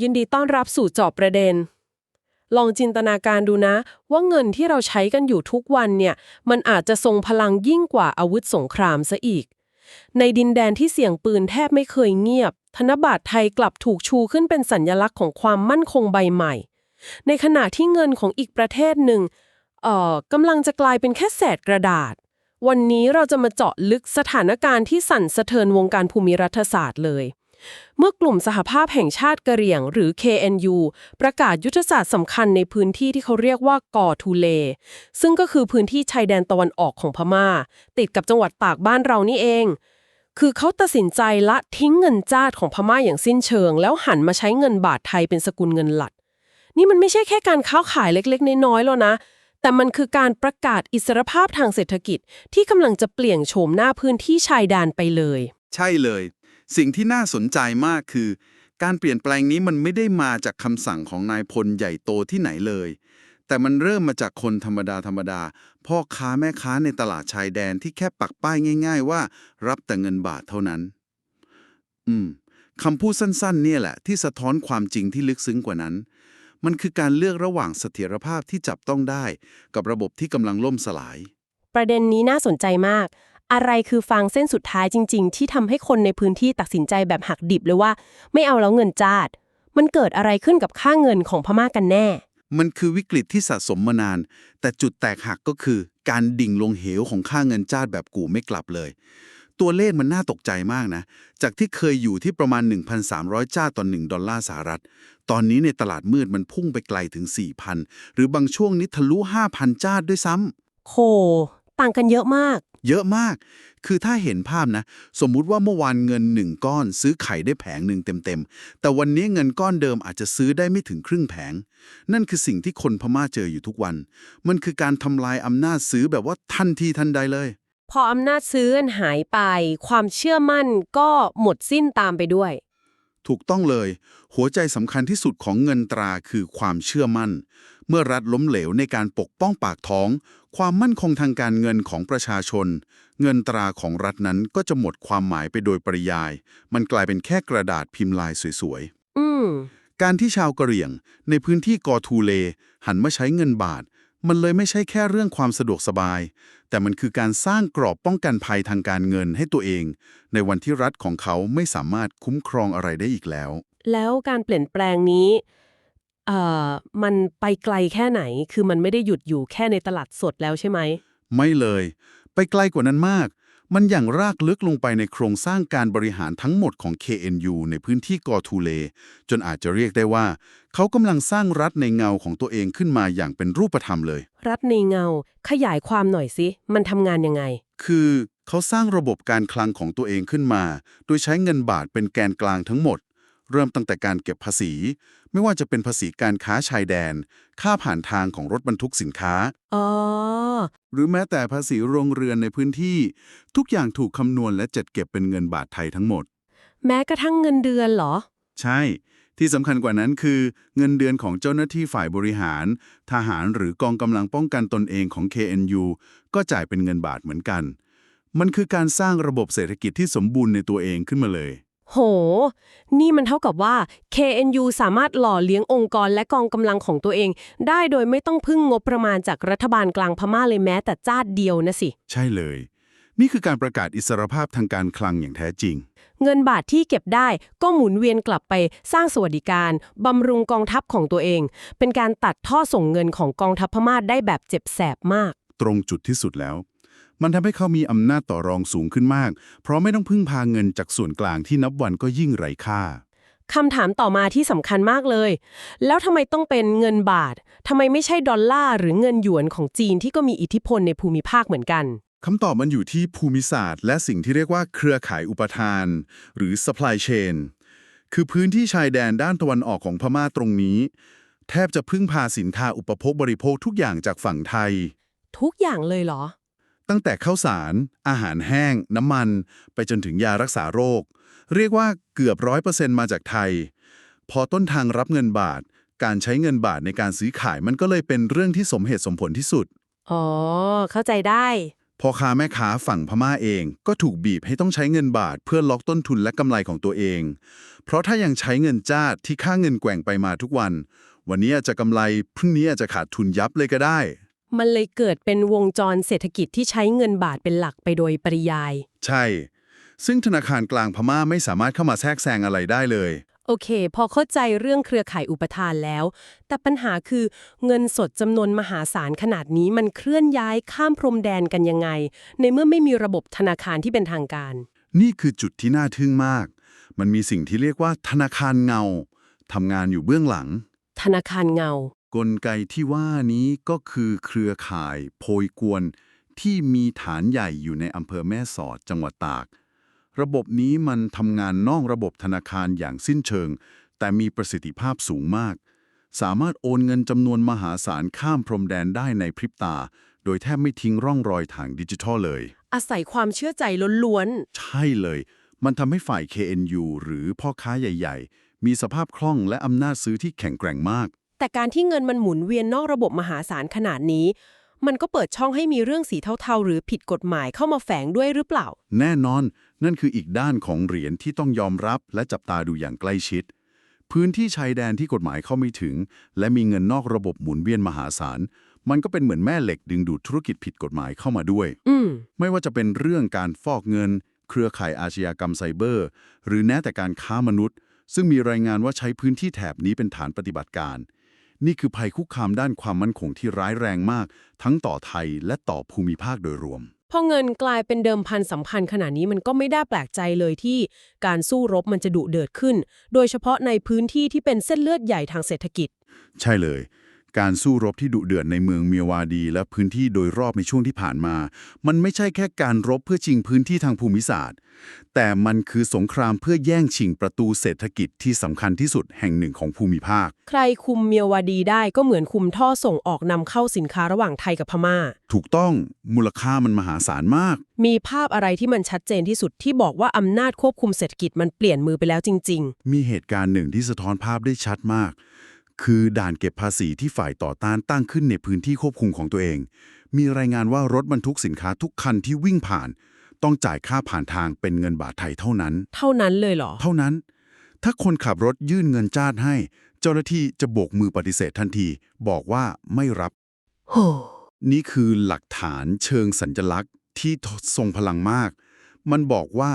ยินดีต้อนรับสู่เจอบประเด็น ลองจินตนาการดูนะ ว่าเงินที่เราใช้กันอยู่ทุกวันเนี่ย มันอาจจะทรงพลังยิ่งกว่าอาวุธสงครามซะอีก ในดินแดนที่เสียงปืนแทบไม่เคยเงียบ ธนบัตรไทยกลับถูกชูขึ้นเป็นสัญญลักษณ์ของความมั่นคงใบใหม่ ในขณะที่เงินของอีกประเทศหนึ่งเอ่อกำลังจะกลายเป็นแค่แสดกระดาษ วันนี้เราจะมาเจาะลึกสถานการณ์ที่สั่นสะเทือนวงการภูมิรัฐศาสตร์เลย เมื่อกลุ่มสหภาพแห่งชาติกะเหรี่ยง หรือ KNU ประกาศยุทธศาสตร์สำคัญในพื้นที่ที่เขาเรียกว่ากอทูเล ซึ่งก็คือพื้นที่ชายแดนตะวันออกของพม่า ติดกับจังหวัดตากบ้านเรานี่เอง คือเขาตัดสินใจละทิ้งเงินจาดของพม่าอย่างสิ้นเชิง แล้วหันมาใช้เงินบาทไทยเป็นสกุลเงินหลัก นี่มันไม่ใช่แค่การค้าขายเล็กๆ น้อยๆแล้วนะแต่มันคือการประกาศอิสรภาพทางเศรษฐกิจที่กำลังจะเปลี่ยนโฉมหน้าพื้นที่ชายแดนไปเลย ใช่เลย สิ่งที่น่าสนใจมากคือ การเปลี่ยนแปลงนี้มันไม่ได้มาจากคำสั่งของนายพลใหญ่โตที่ไหนเลย แต่มันเริ่มมาจากคนธรรมดาธรรมดา พ่อค้าแม่ค้าในตลาดชายแดนที่แค่ปักป้ายง่าย ๆ ว่า รับแต่เงินบาทเท่านั้น อืมคำพูดสั้นๆ เนี่ยแหละ ที่สะท้อนความจริงที่ลึกซึ้งกว่านั้น มันคือการเลือกระหว่างเสถียรภาพที่จับต้องได้ กับระบบที่กำลังล่มสลาย ประเด็นนี้น่าสนใจมาก อะไรคือฟางเส้นสุดท้ายจริง ๆ ที่ทำให้คนในพื้นที่ตัดสินใจแบบหักดิบเลยว่า ไม่เอาแล้วเงินจาด มันเกิดอะไรขึ้นกับค่าเงินของพม่ากันแน่ มันคือวิกฤตที่สะสมมานาน แต่จุดแตกหักก็คือการดิ่งลงเหวของค่าเงินจาดแบบกูไม่กลับเลย ตัวเลขมันน่าตกใจมากนะ จากที่เคยอยู่ที่ประมาณ 1,300จาดต่อ1ดอลลาร์สหรัฐ ตอนนี้ในตลาดมืดมันพุ่งไปไกลถึง 4,000 หรือบางช่วงนี้ทะลุ 5,000จาดด้วยซ้ำโห ต่างกันเยอะมาก เยอะมาก คือถ้าเห็นภาพนะ สมมุติว่าเมื่อวานเงินหนึ่งก้อน ซื้อไข่ได้แผงหนึ่งเต็มๆ แต่วันนี้เงินก้อนเดิมอาจจะซื้อได้ไม่ถึงครึ่งแผง นั่นคือสิ่งที่คนพม่าเจออยู่ทุกวัน มันคือการทำลายอำนาจซื้อแบบว่าทันทีทันใดเลย พออำนาจซื้อหายไป ความเชื่อมั่นก็หมดสิ้นตามไปด้วย ถูกต้องเลย หัวใจสำคัญที่สุดของเงินตราคือความเชื่อมั่น เมื่อรัฐล้มเหลวในการปกป้องปากท้อง ความมั่นคงทางการเงินของประชาชน เงินตราของรัฐนั้นก็จะหมดความหมายไปโดยปริยาย มันกลายเป็นแค่กระดาษพิมพ์ลายสวยอืมๆการที่ชาวกะเหรี่ยง ในพื้นที่กอทูเล หันมาใช้เงินบาท มันเลยไม่ใช่แค่เรื่องความสะดวกสบาย แต่มันคือการสร้างกรอบป้องกันภัยทางการเงินให้ตัวเอง ในวันที่รัฐของเขาไม่สามารถคุ้มครองอะไรได้อีกแล้ว แล้วการเปลี่ยนแปลงนี้เอ่อมันไปไกลแค่ไหน คือมันไม่ได้หยุดอยู่แค่ในตลาดสดแล้วใช่ไหม ไม่เลย ไปไกลกว่านั้นมาก มันอย่างรากลึกลงไปในโครงสร้างการบริหารทั้งหมดของ KNU ในพื้นที่กอทูเล จนอาจจะเรียกได้ว่า เขากำลังสร้างรัฐในเงาของตัวเองขึ้นมาอย่างเป็นรูปธรรมเลย รัฐในเงา ขยายความหน่อยสิ มันทำงานยังไง คือเขาสร้างระบบการคลังของตัวเองขึ้นมา โดยใช้เงินบาทเป็นแกนกลางทั้งหมด เริ่มตั้งแต่การเก็บภาษี ไม่ว่าจะเป็นภาษีการค้าชายแดน ค่าผ่านทางของรถบรรทุกสินค้า อ๋อ หรือแม้แต่ภาษีโรงเรือนในพื้นที่ ทุกอย่างถูกคำนวณและจัดเก็บเป็นเงินบาทไทยทั้งหมด แม้กระทั่งเงินเดือนเหรอ ใช่ ที่สำคัญกว่านั้นคือ เงินเดือนของเจ้าหน้าที่ฝ่ายบริหาร ทหารหรือกองกำลังป้องกันตนเองของ KNU ก็จ่ายเป็นเงินบาทเหมือนกัน มันคือการสร้างระบบเศรษฐกิจที่สมบูรณ์ในตัวเองขึ้นมาเลย โห นี่มันเท่ากับว่า KNU สามารถหล่อเลี้ยงองค์กรและกองกำลังของตัวเอง ได้โดยไม่ต้องพึ่งงบประมาณจากรัฐบาลกลางพม่าเลยแม้แต่จาดเดียวนะสิ ใช่เลย นี่คือการประกาศอิสรภาพทางการคลังอย่างแท้จริง เงินบาทที่เก็บได้ก็หมุนเวียนกลับไปสร้างสวัสดิการบำรุงกองทัพของตัวเอง เป็นการตัดท่อส่งเงินของกองทัพพม่าได้แบบเจ็บแสบมาก ตรงจุดที่สุดแล้ว มันทำให้เขามีอำนาจต่อรองสูงขึ้นมาก เพราะไม่ต้องพึ่งพาเงินจากส่วนกลางที่นับวันก็ยิ่งไร้ค่าคำถามต่อมาที่สำคัญมากเลย แล้วทำไมต้องเป็นเงินบาททำไมไม่ใช่ดอลลาร์หรือเงินหยวนของจีนที่ก็มีอิทธิพลในภูมิภาคเหมือนกันคำตอบมันอยู่ที่ภูมิศาสตร์ และสิ่งที่เรียกว่าเครือข่ายอุปทาน หรือ supply chain คือพื้นที่ชายแดนด้านตะวันออกของพม่าตรงนี้ แทบจะพึ่งพาสินค้าอุปโภคบริโภคทุกอย่างจากฝั่งไทย ทุกอย่างเลยเหรอ ตั้งแต่ข้าวสาร อาหารแห้ง น้ำมัน ไปจนถึงยารักษาโรค เรียกว่าเกือบร้อยเปอร์เซ็นต์มาจากไทย พอต้นทางรับเงินบาท การใช้เงินบาทในการซื้อขายมันก็เลยเป็นเรื่องที่สมเหตุสมผลที่สุด อ๋อ เข้าใจได้พ่อค้าแม่ค้าฝั่งพม่าเอง ก็ถูกบีบให้ต้องใช้เงินบาท เพื่อล็อกต้นทุนและกำไรของตัวเอง เพราะถ้ายังใช้เงินจ้าดที่ค่าเงินแกว่งไปมาทุกวัน วันนี้อาจจะกำไรพรุ่งนี้อาจจะขาดทุนยับเลยก็ได้ มันเลยเกิดเป็นวงจรเศรษฐกิจที่ใช้เงินบาทเป็นหลักไปโดยปริยาย ใช่ ซึ่งธนาคารกลางพม่าไม่สามารถเข้ามาแทรกแซงอะไรได้เลย โอเค พอเข้าใจเรื่องเครือข่ายอุปทานแล้ว แต่ปัญหาคือเงินสดจำนวนมหาศาลขนาดนี้มันเคลื่อนย้ายข้ามพรมแดนกันยังไง ในเมื่อไม่มีระบบธนาคารที่เป็นทางการ นี่คือจุดที่น่าทึ่งมาก มันมีสิ่งที่เรียกว่าธนาคารเงาทำงานอยู่เบื้องหลัง ธนาคารเงา กลไกที่ว่านี้ก็คือเครือข่ายโพยกวน ที่มีฐานใหญ่อยู่ในอำเภอแม่สอดจังหวัดตาก ระบบนี้มันทำงานนอกระบบธนาคารอย่างสิ้นเชิง แต่มีประสิทธิภาพสูงมาก สามารถโอนเงินจำนวนมหาศาลข้ามพรมแดนได้ในพริบตา โดยแทบไม่ทิ้งร่องรอยทางดิจิทัลเลย อาศัยความเชื่อใจล้วนใช่เลย มันทำให้ฝ่าย KNU หรือพ่อค้าใหญ่ ๆ มีสภาพคล่องและอำนาจซื้อที่แข็งแกร่งมากๆ แต่การที่เงินมันหมุนเวียนนอกระบบมหาศาลขนาดนี้ มันก็เปิดช่องให้มีเรื่องสีเทาๆ หรือผิดกฎหมายเข้ามาแฝงด้วยหรือเปล่า แน่นอน นั่นคืออีกด้านของเหรียญที่ต้องยอมรับและจับตาดูอย่างใกล้ชิด พื้นที่ชายแดนที่กฎหมายเข้าไม่ถึง และมีเงินนอกระบบหมุนเวียนมหาศาลมันก็เป็นเหมือนแม่เหล็กดึงดูดธุรกิจผิดกฎหมายเข้ามาด้วยอืมไม่ว่าจะเป็นเรื่องการฟอกเงิน เครือข่ายอาชญากรรมไซเบอร์ หรือแม้แต่การค้ามนุษย์ ซึ่งมีรายงานว่าใช้พื้นที่แถบนี้เป็นฐานปฏิบัติการ นี่คือภัยคุกคามด้านความมั่นคงที่ร้ายแรงมาก ทั้งต่อไทยและต่อภูมิภาคโดยรวม พอเงินกลายเป็นเดิมพันสำคัญขนาดนี้มันก็ไม่ได้แปลกใจเลยที่การสู้รบมันจะดุเดือดขึ้น โดยเฉพาะในพื้นที่ที่เป็นเส้นเลือดใหญ่ทางเศรษฐกิจ ใช่เลย การสู้รบที่ดุเดือดในเมืองเมียวาดี และพื้นที่โดยรอบในช่วงที่ผ่านมา มันไม่ใช่แค่การรบเพื่อชิงพื้นที่ทางภูมิศาสตร์ แต่มันคือสงครามเพื่อแย่งชิงประตูเศรษฐกิจที่สำคัญที่สุดแห่งหนึ่งของภูมิภาค ใครคุมเมียวาดีได้ก็เหมือนคุมท่อส่งออกนำเข้าสินค้าระหว่างไทยกับพม่า ถูกต้องมูลค่ามันมหาศาลมาก มีภาพอะไรที่มันชัดเจนที่สุดที่บอกว่าอำนาจควบคุมเศรษฐกิจมันเปลี่ยนมือไปแล้วจริงมีเหตุการณ์หนึ่งที่สะท้อนภาพได้ชัดมาก คือด่านเก็บภาษีที่ฝ่ายต่อต้านตั้งขึ้นในพื้นที่ควบคุมของตัวเอง มีรายงานว่ารถบรรทุกสินค้าทุกคันที่วิ่งผ่าน ต้องจ่ายค่าผ่านทางเป็นเงินบาทไทยเท่านั้นๆเท่านั้นเลยเหรอ เท่านั้น ถ้าคนขับรถยื่นเงินจ้าดให้ เจ้าหน้าที่จะโบกมือปฏิเสธทันที บอกว่าไม่รับ โห นี่คือหลักฐานเชิงสัญลักษณ์ที่ทรงพลังมาก มันบอกว่า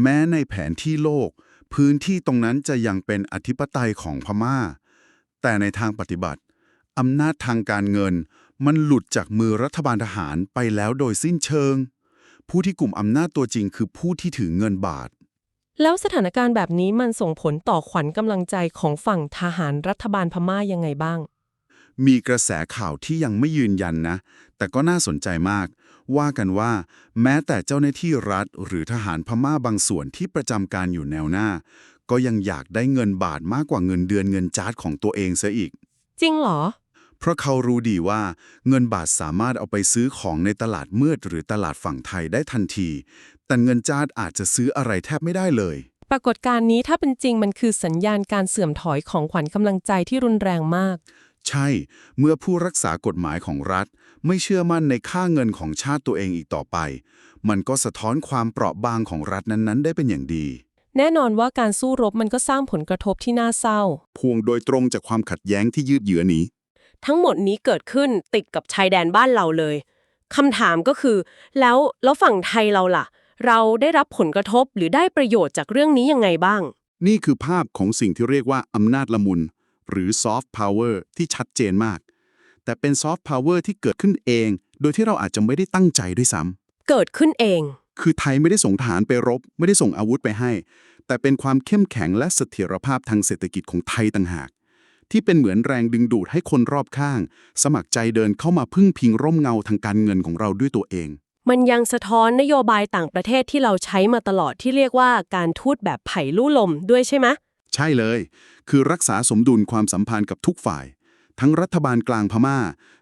แม้ในแผนที่โลก พื้นที่ตรงนั้นจะยังเป็นอธิปไตยของพม่า แต่ในทางปฏิบัติ อำนาจทางการเงิน มันหลุดจากมือรัฐบาลทหารไปแล้วโดยสิ้นเชิง ผู้ที่กลุ่มอำนาจตัวจริงคือผู้ที่ถือเงินบาท แล้วสถานการณ์แบบนี้มันส่งผลต่อขวัญกำลังใจของฝั่งทหารรัฐบาลพม่ายังไงบ้าง มีกระแสข่าวที่ยังไม่ยืนยันนะ แต่ก็น่าสนใจมาก ว่ากันว่า แม้แต่เจ้าหน้าที่รัฐ หรือทหารพม่าบางส่วนที่ประจำการอยู่แนวหน้า ก็ยังอยากได้เงินบาทมากกว่าเงินเดือนเงินจาร์ดของตัวเองเสียอีก จริงเหรอ เพราะเขารู้ดีว่าเงินบาทสามารถเอาไปซื้อของในตลาดมืดหรือตลาดฝั่งไทยได้ทันที แต่เงินจาร์ดอาจจะซื้ออะไรแทบไม่ได้เลย ปรากฏการณ์นี้ถ้าเป็นจริงมันคือสัญญาณการเสื่อมถอยของขวัญกำลังใจที่รุนแรงมาก ใช่ เมื่อผู้รักษากฎหมายของรัฐ ไม่เชื่อมั่นในค่าเงินของชาติตัวเองอีกต่อไป มันก็สะท้อนความเปราะบางของรัฐนั้นๆ ได้เป็นอย่างดี แน่นอนว่าการสู้รบมันก็สร้างผลกระทบที่น่าเศร้า พวงโดยตรงจากความขัดแย้งที่ยืดเยื้อนี้ ทั้งหมดนี้เกิดขึ้นติดกับชายแดนบ้านเราเลยคำถามก็คือ แล้วแล้วฝั่งไทยเราล่ะ เราได้รับผลกระทบหรือได้ประโยชน์จากเรื่องนี้ยังไงบ้าง นี่คือภาพของสิ่งที่เรียกว่าอำนาจละมุน หรือซอฟต์พาวเวอร์ที่ชัดเจนมาก แต่เป็นซอฟต์พาวเวอร์ที่เกิดขึ้นเอง โดยที่เราอาจจะไม่ได้ตั้งใจด้วยซ้ำเกิดขึ้นเอง คือไทยไม่ได้ส่งทหารไปรบ ไม่ได้ส่งอาวุธไปให้ แต่เป็นความเข้มแข็งและเสถียรภาพทางเศรษฐกิจของไทยต่างหาก ที่เป็นเหมือนแรงดึงดูดให้คนรอบข้าง สมัครใจเดินเข้ามาพึ่งพิงร่มเงาทางการเงินของเราด้วยตัวเอง มันยังสะท้อนนโยบายต่างประเทศที่เราใช้มาตลอดที่เรียกว่าการทูตแบบไผ่ลู่ลมด้วยใช่ไหมใช่เลย คือรักษาสมดุลความสัมพันธ์กับทุกฝ่าย ทั้งรัฐบาลกลางพม่า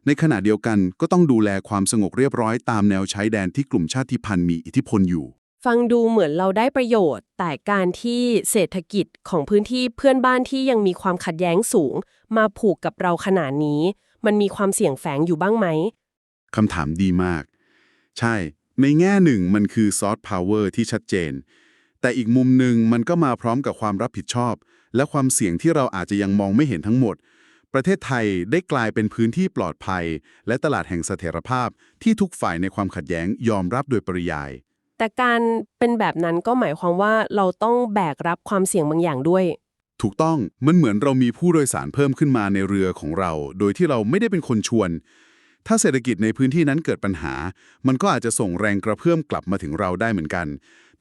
ในขณะเดียวกันก็ต้องดูแลความสงบเรียบร้อยตามแนวชายแดนที่กลุ่มชาติพันธุ์มีอิทธิพลอยู่ ฟังดูเหมือนเราได้ประโยชน์ แต่การที่เศรษฐกิจของพื้นที่เพื่อนบ้านที่ยังมีความขัดแย้งสูง มาผูกกับเราขนาดนี้ มันมีความเสี่ยงแฝงอยู่บ้างไหมคำถามดีมาก ใช่ ในแง่หนึ่งมันคือซอฟต์พาวเวอร์ที่ชัดเจน แต่อีกมุมหนึ่งมันก็มาพร้อมกับความรับผิดชอบ และความเสี่ยงที่เราอาจจะยังมองไม่เห็นทั้งหมด ประเทศไทยได้กลายเป็นพื้นที่ปลอดภัย และตลาดแห่งเสถียรภาพที่ทุกฝ่ายในความขัดแย้งยอมรับโดยปริยาย แต่การเป็นแบบนั้นก็หมายความว่าเราต้องแบกรับความเสี่ยงบางอย่างด้วย ถูกต้องมันเหมือนเรามีผู้โดยสารเพิ่มขึ้นมาในเรือของเรา โดยที่เราไม่ได้เป็นคนชวน ถ้าเศรษฐกิจในพื้นที่นั้นเกิดปัญหา มันก็อาจจะส่งแรงกระเพื่อมกลับมาถึงเราได้เหมือนกัน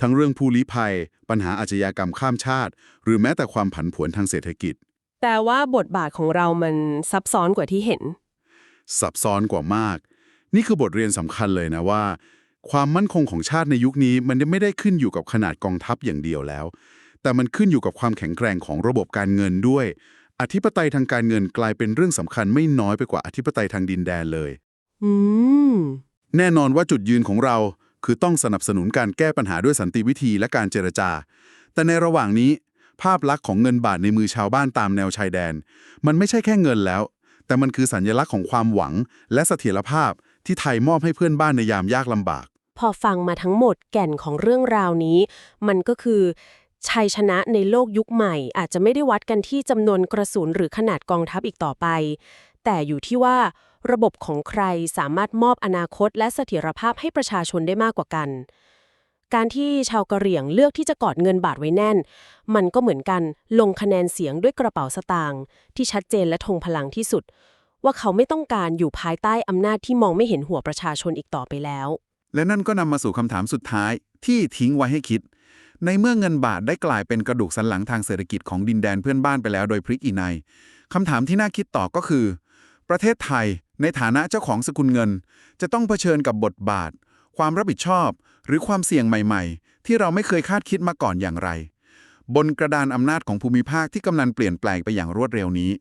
ทั้งเรื่องผู้ลี้ภัย ปัญหาอาชญากรรมข้ามชาติ หรือแม้แต่ความผันผวนทางเศรษฐกิจ แต่ว่าบทบาทของเรามันซับซ้อนกว่าที่เห็น ซับซ้อนกว่ามาก นี่คือบทเรียนสำคัญเลยนะว่า ความมั่นคงของชาติในยุคนี้มันไม่ได้ขึ้นอยู่กับขนาดกองทัพอย่างเดียวแล้ว แต่มันขึ้นอยู่กับความแข็งแกร่งของระบบการเงินด้วย อธิปไตยทางการเงินกลายเป็นเรื่องสำคัญไม่น้อยไปกว่าอธิปไตยทางดินแดนเลย อืม แน่นอนว่าจุดยืนของเราคือต้องสนับสนุนการแก้ปัญหาด้วยสันติวิธีและการเจรจา แต่ในระหว่างนี้ ภาพลักษณ์ของเงินบาทในมือชาวบ้านตามแนวชายแดน มันไม่ใช่แค่เงินแล้ว แต่มันคือสัญลักษณ์ของความหวัง และเสถียรภาพที่ไทยมอบให้เพื่อนบ้านในยามยากลำบาก พอฟังมาทั้งหมดแก่นของเรื่องราวนี้ มันก็คือชัยชนะในโลกยุคใหม่ อาจจะไม่ได้วัดกันที่จำนวนกระสุนหรือขนาดกองทัพอีกต่อไป แต่อยู่ที่ว่าระบบของใครสามารถมอบอนาคตและเสถียรภาพให้ประชาชนได้มากกว่ากัน การที่ชาวกะเหรี่ยงเลือกที่จะกอดเงินบาทไว้แน่น มันก็เหมือนกันลงคะแนนเสียงด้วยกระเป๋าสตางค์ที่ชัดเจนและทงพลังที่สุด ว่าเขาไม่ต้องการอยู่ภายใต้อำนาจที่มองไม่เห็นหัวประชาชนอีกต่อไปแล้ว และนั่นก็นำมาสู่คำถามสุดท้ายที่ทิ้งไว้ให้คิด ในเมื่อเงินบาทได้กลายเป็นกระดูกสันหลังทางเศรษฐกิจของดินแดนเพื่อนบ้านไปแล้วโดยพริกอีไนยคำถามที่น่าคิดต่อก็คือ ประเทศไทยในฐานะเจ้าของสกุลเงิน จะต้องเผชิญกับบทบาท ความรับผิดชอบ หรือความเสี่ยงใหม่ๆ ที่เราไม่เคยคาดคิดมาก่อนอย่างไร บนกระดานอำนาจของภูมิภาคที่กำลังเปลี่ยนแปลงไปอย่างรวดเร็วนี้